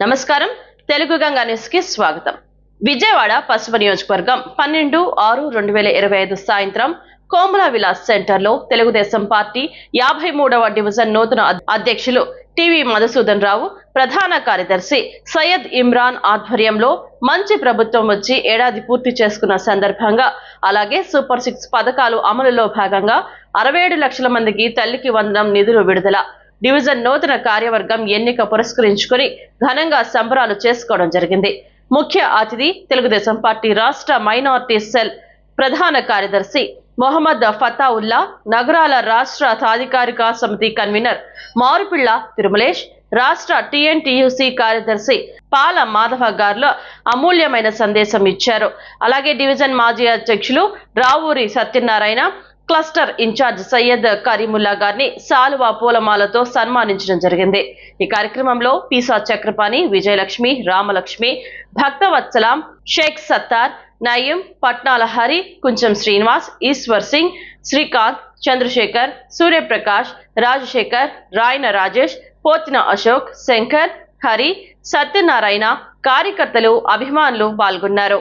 నమస్కారం. తెలుగు గంగా న్యూస్కి స్వాగతం. విజయవాడ పశ్చిమ నియోజకవర్గం పన్నెండు ఆరు రెండు వేల ఇరవై ఐదు సాయంత్రం కోమల విలాస్ సెంటర్లో తెలుగుదేశం పార్టీ యాభై మూడవ డివిజన్ నూతన అధ్యక్షులు టివి మధుసూదన్ రావు ప్రధాన కార్యదర్శి సయ్యద్ ఇమ్రాన్ ఆధ్వర్యంలో మంచి ప్రభుత్వం వచ్చి ఏడాది పూర్తి చేసుకున్న సందర్భంగా అలాగే సూపర్ సిక్స్ పథకాలు అమలులో భాగంగా అరవై ఏడు లక్షల మందికి తల్లికి వందనం నిధులు విడుదల డివిజన్ నూతన కార్యవర్గం ఎన్నిక పురస్కరించుకుని ఘనంగా సంబరాలు చేసుకోవడం జరిగింది. ముఖ్య అతిథి తెలుగుదేశం పార్టీ రాష్ట్ర మైనార్టీ సెల్ ప్రధాన కార్యదర్శి మొహమ్మద్ ఫతావుల్లా నగరాల రాష్ట్ర సాధికారిక సమితి కన్వీనర్ మారుపిళ్ళ తిరుమలేష్ రాష్ట్ర టీఎన్టీయూసీ కార్యదర్శి పాల మాధవ గారిలో అమూల్యమైన సందేశం ఇచ్చారు. అలాగే డివిజన్ మాజీ అధ్యక్షులు రావూరి సత్యనారాయణ క్లస్టర్ ఇన్ఛార్జ్ సయ్యద్ కరీముల్లా గారిని సాలువా పూలమాలతో సన్మానించడం జరిగింది. ఈ కార్యక్రమంలో పీసా చక్రపాణి విజయలక్ష్మి రామలక్ష్మి భక్తవత్సలాం షేక్ సత్తార్ నయీం పట్నాల హరి కుంచం శ్రీనివాస్ ఈశ్వర్ సింగ్ శ్రీకాంత్ చంద్రశేఖర్ సూర్యప్రకాష్ రాజశేఖర్ రాయన రాజేష్ పోతిన అశోక్ శంకర్ హరి సత్యనారాయణ కార్యకర్తలు అభిమానులు పాల్గొన్నారు.